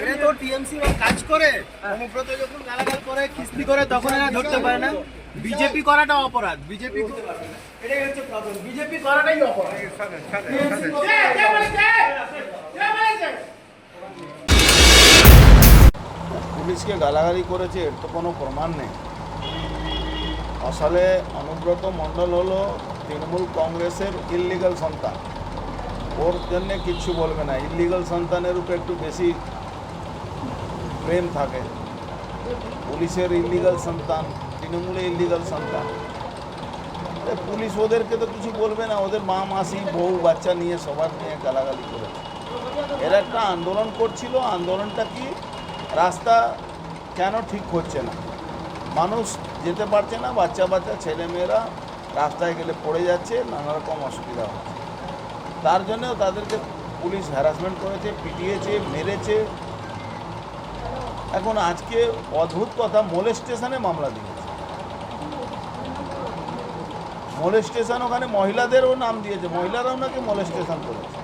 এটা তো টিএমসি কাজ করে। অনুব্রত যখন গালাগাল করে কিস্তি করে তখন এরা ধরতে পারে না। বিজেপি করাটা অপরাধ। বিজেপি বিজেপি করাটাই অপরাধ। পুলিশকে গালাগালি করেছে, এর তো কোনো প্রমাণ নেই। আসলে অনুব্রত মণ্ডল হলো তৃণমূল কংগ্রেসের ইললিগাল সন্তান। ওর জন্যে কিচ্ছু বলবে না। ইললিগাল সন্তানের উপর একটু বেশি প্রেম থাকে। পুলিশের ইললিগাল সন্তান তৃণমূলে ইললিগাল সন্তান। পুলিশ ওদেরকে তো কিছু বলবে না। ওদের মা, মাসি, বউ, বাচ্চা নিয়ে সবার নিয়ে গালাগালি করেছে। এরা একটা আন্দোলন করছিল। আন্দোলনটা কি? রাস্তা কেন ঠিক হচ্ছে না? মানুষ যেতে পারছে না, বাচ্চা বাচ্চা ছেলেমেয়েরা রাস্তায় গেলে পড়ে যাচ্ছে, নানা রকম অসুবিধা হচ্ছে। তার জন্যও তাদেরকে পুলিশ হ্যারাসমেন্ট করেছে, পিটিয়েছে, মেরেছে। এখন আজকে অদ্ভুত কথা মোলেস্টেশনে মামলা দিয়েছে। মোলেস্টেশন ওখানে মহিলাদেরও নাম দিয়েছে, মহিলারাও নাকি মোলেস্টেশন করেছে।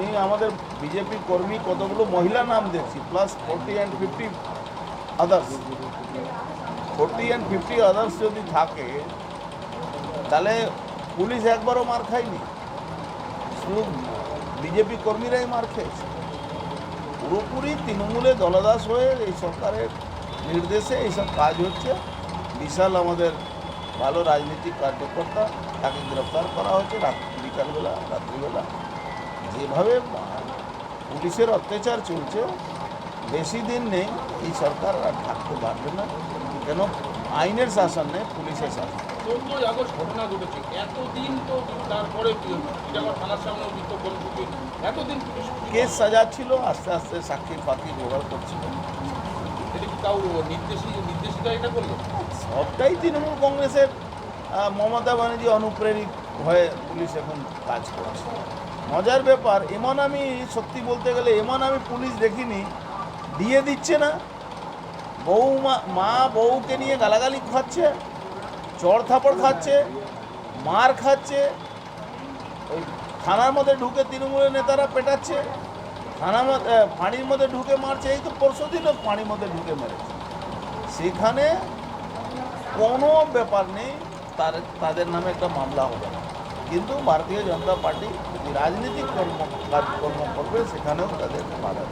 আমি আমাদের বিজেপি কর্মী কতগুলো মহিলা নাম দেখছি plus forty and fifty others forty and fifty others যদি থাকে, তাহলে পুলিশ একবারও মার খায়নি। শুধু বিজেপি কর্মীরাই মার খেয়েছে। পুরোপুরি তৃণমূলে দলদাস হয়ে এই সরকারের নির্দেশে এইসব কাজ হচ্ছে। বিশাল আমাদের ভালো রাজনৈতিক কার্যকর্তা, তাকে গ্রেফতার করা হয়েছে বিকালবেলা, রাত্রিবেলা। যেভাবে পুলিশের অত্যাচার চলছে বেশি দিন নেই এই সরকার আর থাকতে পারবে না। কেন? আইনের শাসন নেই পুলিশের শাসন। চোদ্দই আগস্ট ঘটনা ঘটেছে। এতদিন তো তারপরে থানার সামনে এতদিন কেস সাজাচ্ছিল আস্তে আস্তে সাক্ষী ফাঁকি জোগাড় করছিল। সবটাই তৃণমূল কংগ্রেসের মমতা ব্যানার্জি অনুপ্রেরিত হয়ে পুলিশ এখন কাজ করছে। মজার ব্যাপার, এমন আমি সত্যি বলতে গেলে এমন আমি পুলিশ দেখিনি, দিয়ে দিচ্ছে না। বউ মা মা বউকে নিয়ে গালাগালি খাচ্ছে, চড় থাপড় খাচ্ছে, মার খাচ্ছে, ওই থানার মধ্যে ঢুকে তৃণমূলের নেতারা পেটাচ্ছে, থানার মধ্যে পানির মধ্যে ঢুকে মারছে, এই তো পরশু দিনও পানির মধ্যে ঢুকে মেরেছে। সেখানে কোনো ব্যাপার নেই, তার, তাদের নামে একটা মামলা হবে না। কিন্তু ভারতীয় জনতা পার্টি রাজনীতিক কর্ম কাজকর্ম করবে সেখানেও তাদের বাধা